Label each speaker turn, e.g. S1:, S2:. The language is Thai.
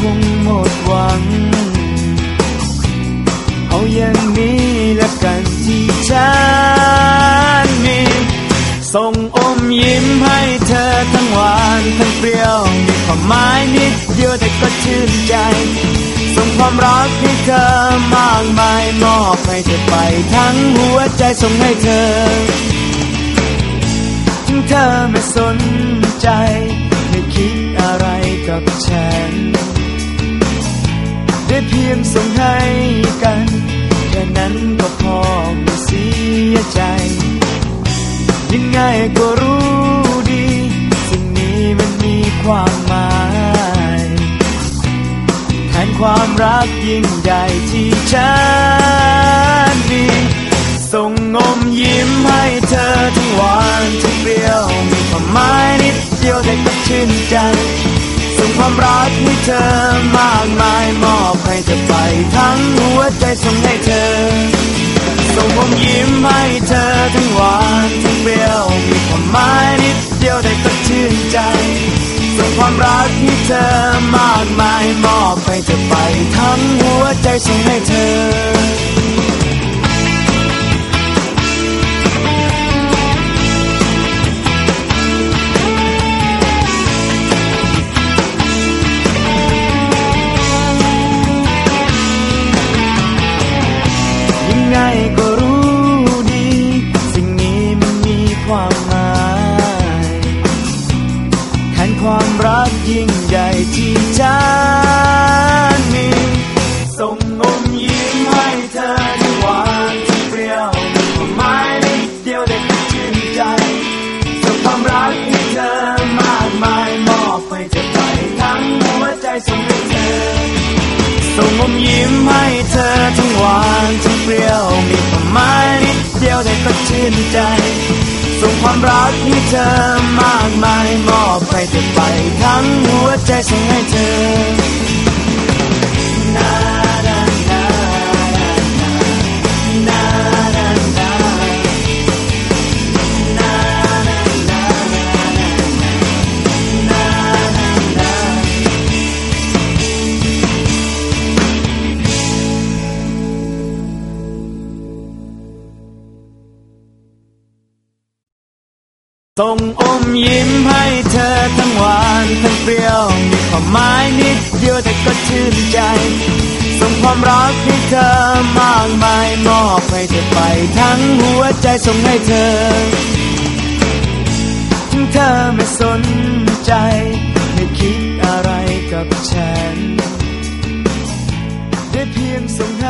S1: คงหมดหวัง เอาอย่างนี้ละกันที่ฉันมีส่งอมยิ้มให้เธอทั้งหวานทั้งเปรี้ยวมีความหมายนิดเดียวแต่ก็ชื่นใจ ส่งความรักให้เธอมากมายมอบให้เธอไปทั้งหัวใจส่งให้เธอถึงเธอไม่สนใจ ไม่คิดอะไรกับฉัน ได้เพียงส่งให้กัน แค่นั้นก็พอไม่เสียใจ ยังไงก็รู้ดี สิ่งนี้มันมีความหมายแทนความรักยิ่งใหญ่ที่ฉันมีส่งงมยิ้มให้เธอทั้งหวานทั้งเปรี้ยวมีความหมายนิดเดียวแต่ก็ชื่นใจส่งความรักให้เธอมากมาย จะไปทั้งหัวใจส่งให้เธอ ส่งผมยิ้มให้เธอทั้งหวานทั้งเปรี้ยวมีความหมายนิดเดียวได้ก็ชื่นใจ ส่งความรักให้เธอมากมายมอบให้เธอไปทั้งหัวใจส่งให้เธอ ความรักยิ่งใหญ่ที่ฉันมีส่งงมยิ้มให้เธอทั้งหวานทั้งเปรี้ยวมีความหมายนิดเดียวแต่ก็ชื่นใจส่งความรักให้เธอมากมายมอบให้เธอไปทั้งหัวใจส่งให้เธอส่งอมยิ้มให้เธอทั้งหวานทั้งเปรี้ยวมีความหมายนิดเดียวแต่ก็ชื่นใจส่งความรักให้เธอมากมายมอบ หัวใจส่งให้เธอนาดานานานานานานานา ส่งอมยิ้มให้เธอทั้งหวาน ทั้งเปรี้ยวมีความหมายนิดเดียวแต่ก็ชื่นใจ ส่งความรักให้เธอมากมายมอบให้เธอไปทั้งหัวใจส่งให้เธอ ถึงเธอไม่สนใจไม่คิดอะไรกับฉัน ได้เพียงส่งให